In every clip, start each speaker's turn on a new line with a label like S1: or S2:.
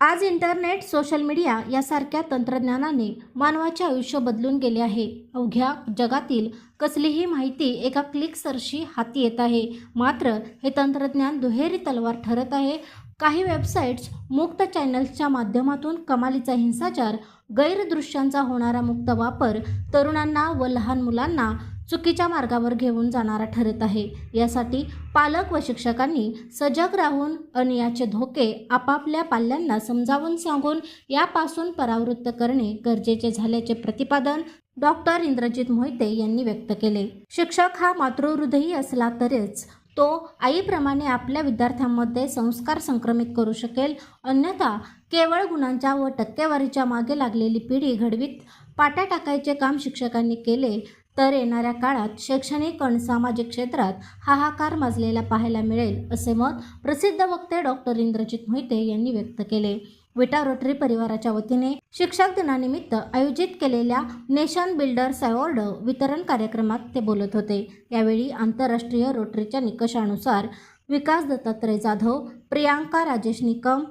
S1: आज internet social media यासारख्या तंत्रज्ञानाने मानवाचे आयुष्य बदलून गेले आहे. अवघ्या जगातील कसलीही माहिती एका क्लिकसरशी हाती येत आहे. मात्र हे तंत्रज्ञान दुहेरी तलवार ठरत आहे. काही वेबसाईट्स मुक्त चॅनल्सच्या माध्यमातून कमालीचा हिंसाचार गैरदृश्यांचा होणारा मुक्त वापर तरुणांना व लहान मुलांना चुकीच्या मार्गावर घेऊन जाणारा ठरत आहे. यासाठी पालक व शिक्षकांनी सजग राहून अनियाचे धोके आपापल्या पाल्यांना समजावून सांगून यापासून परावृत्त करणे गरजेचे झाल्याचे प्रतिपादन डॉक्टर इंद्रजित मोहिते यांनी व्यक्त केले. शिक्षक हा मातृहृदयी असला तरीच तो आईप्रमाणे आपल्या विद्यार्थ्यांमध्ये संस्कार संक्रमित करू शकेल. अन्यथा केवळ गुणांच्या व टक्केवारीच्या मागे लागलेली पिढी घडवीत पाट्या टाकायचे काम शिक्षकांनी केले तर येणाऱ्या काळात शैक्षणिक आणि सामाजिक क्षेत्रात हाहाकार माजलेला पाहायला मिळेल असे मत प्रसिद्ध वक्ते डॉक्टर इंद्रजित मोहिते यांनी व्यक्त केले. विटा रोटरी परिवाराच्या वतीने शिक्षक दिनानिमित्त आयोजित केलेल्या नेशन बिल्डर्स अवॉर्ड वितरण कार्यक्रमात ते बोलत होते. यावेळी आंतरराष्ट्रीय रोटरीच्या निकषानुसार विकास दत्तात्रय जाधव प्रियांका राजेश निकम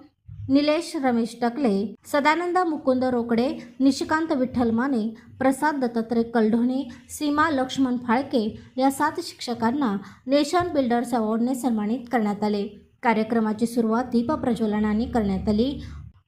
S1: निलेश रमेश टकले सदानंद मुकुंद रोकडे निशिकांत विठ्ठल माने प्रसाद दत्तात्रय कलढोणे सीमा लक्ष्मण फाळके या सात शिक्षकांना नेशन बिल्डर्स अवॉर्डने सन्मानित करण्यात आले. कार्यक्रमाची सुरुवात दीपप्रज्वलनाने करण्यात आली.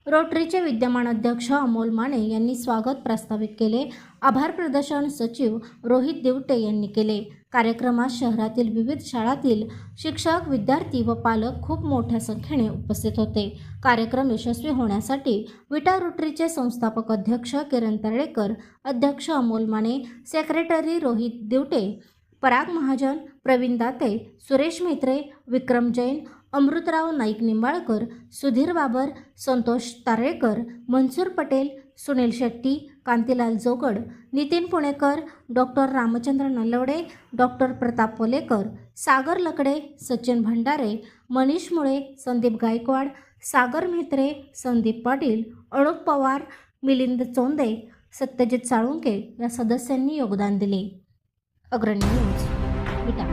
S1: रोटरीचे विद्यमान अध्यक्ष अमोल माने यांनी स्वागत प्रस्तावित केले. आभार प्रदर्शन सचिव रोहित देवटे यांनी केले. कार्यक्रमात शहरातील विविध शाळातील शिक्षक विद्यार्थी व पालक खूप मोठ्या संख्येने उपस्थित होते. कार्यक्रम यशस्वी होण्यासाठी विटा रोटरीचे संस्थापक अध्यक्ष किरण तर्डेकर अध्यक्ष Amol Mane secretary Rohit Devte Parag Mahajan Pravin Date Suresh Metre Vikram Jain Amritrao Naik Nimbalkar Sudhir Babar Santosh Tarekar Mansoor Patel Sunil Shetty Kantilal Jogad Nitin Punekar doctor Ramchandra Nalawade doctor Pratap Polekar Sagar Lakde Sachin Bhandare Manish Mule Sandeep Gaikwad सागर म्हेत्रे संदीप पाटील अणुप पवार मिलिंद चोंदे सत्यजित साळुंके या सदस्यांनी योगदान दिले. अग्रणी news विटा